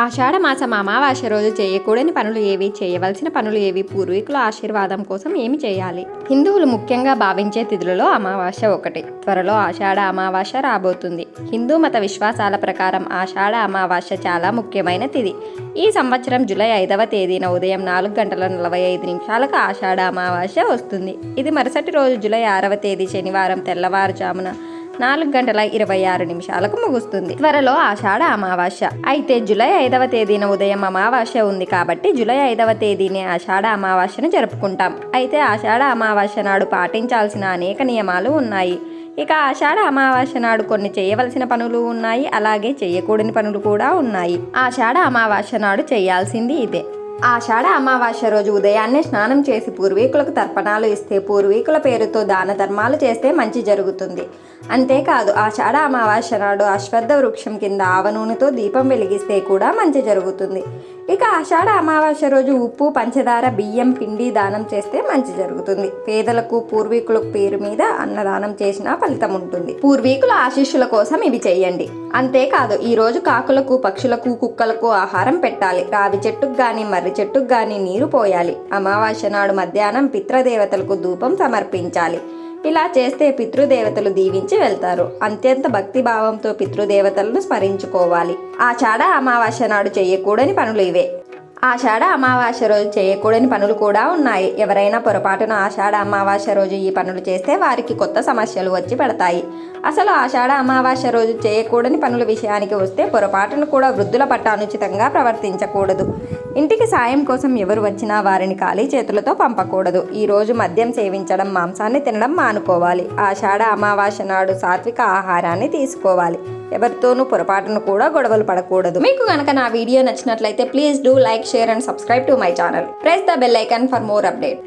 ఆషాఢ మాసం అమావాస్య రోజు చేయకూడని పనులు ఏవి చేయవలసిన పనులు ఏవి పూర్వీకుల ఆశీర్వాదం కోసం ఏమి చేయాలి? హిందువులు ముఖ్యంగా భావించే తిథులలో అమావాస్య ఒకటి. త్వరలో ఆషాఢ అమావాస్య రాబోతుంది. హిందూ మత విశ్వాసాల ప్రకారం ఆషాఢ అమావాస్య చాలా ముఖ్యమైన తిథి. ఈ సంవత్సరం జూలై ఐదవ తేదీన ఉదయం నాలుగు గంటల నలభై ఐదు నిమిషాలకు ఆషాఢ అమావాస్య వస్తుంది. ఇది మరుసటి రోజు జూలై ఆరవ తేదీ శనివారం తెల్లవారుజామున నాలుగు గంటల ఇరవై ఆరు నిమిషాలకు ముగుస్తుంది. త్వరలో ఆషాఢ అమావాస్య. అయితే జూలై ఐదవ తేదీన ఉదయం అమావాస్య ఉంది కాబట్టి జూలై ఐదవ తేదీనే ఆషాఢ అమావాస్యను జరుపుకుంటాం. అయితే ఆషాఢ అమావాస్య నాడు పాటించాల్సిన అనేక నియమాలు ఉన్నాయి. ఇక ఆషాఢ అమావాస్య నాడు కొన్ని చేయవలసిన పనులు ఉన్నాయి. అలాగే చేయకూడని పనులు కూడా ఉన్నాయి. ఆషాఢ అమావాస్య నాడు చేయాల్సింది ఇదే. ఆషాఢ అమావాస్య రోజు ఉదయాన్నే స్నానం చేసి పూర్వీకులకు తర్పణాలు ఇస్తే పూర్వీకుల పేరుతో దాన ధర్మాలు చేస్తే మంచి జరుగుతుంది. అంతేకాదు ఆషాఢ అమావాస్య నాడు అశ్వద్ధ వృక్షం కింద ఆవనూనెతో దీపం వెలిగిస్తే కూడా మంచి జరుగుతుంది. ఇక ఆషాఢ అమావాస్య రోజు ఉప్పు పంచదార బియ్యం పిండి దానం చేస్తే మంచి జరుగుతుంది. పేదలకు పూర్వీకుల పేరు మీద అన్నదానం చేసినా ఫలితం ఉంటుంది. పూర్వీకుల ఆశీస్సుల కోసం ఇవి చేయండి. అంతేకాదు ఈ రోజు కాకులకు పక్షులకు కుక్కలకు ఆహారం పెట్టాలి. రావి చెట్టుకు గాని మర్రి చెట్టుకు గాని నీరు పోయాలి. అమావాస్య నాడు మధ్యాహ్నం పితృదేవతలకు ధూపం సమర్పించాలి. ఇలా చేస్తే పితృదేవతలు దీవించి వెళ్తారు. అత్యంత భక్తి భావంతో పితృదేవతలను స్మరించుకోవాలి. ఆషాఢ అమావాస్య నాడు చేయకూడని పనులు ఇవే. ఆషాఢ అమావాస్య రోజు చేయకూడని పనులు కూడా ఉన్నాయి. ఎవరైనా పొరపాటున ఆషాఢ అమావాస్య రోజు ఈ పనులు చేస్తే వారికి కొత్త సమస్యలు వచ్చి పెడతాయి. అసలు ఆషాఢ అమావాస్య రోజు చేయకూడని పనుల విషయానికి వస్తే పొరపాటును కూడా వృద్ధుల పట్ల అనుచితంగా ప్రవర్తించకూడదు. ఇంటికి సాయం కోసం ఎవరు వచ్చినా వారిని ఖాళీ చేతులతో పంపకూడదు. ఈ రోజు మద్యం సేవించడం మాంసాన్ని తినడం మానుకోవాలి. ఆషాఢ అమావాస్య నాడు సాత్విక ఆహారాన్ని తీసుకోవాలి. ఎవరితోనూ పొరపాటును కూడా గొడవలు పడకూడదు. మీకు కనుక నా వీడియో నచ్చినట్లయితే please do like share and subscribe to my channel. Press the bell icon for more update.